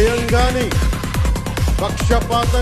భయంగాని పక్షపాతంగా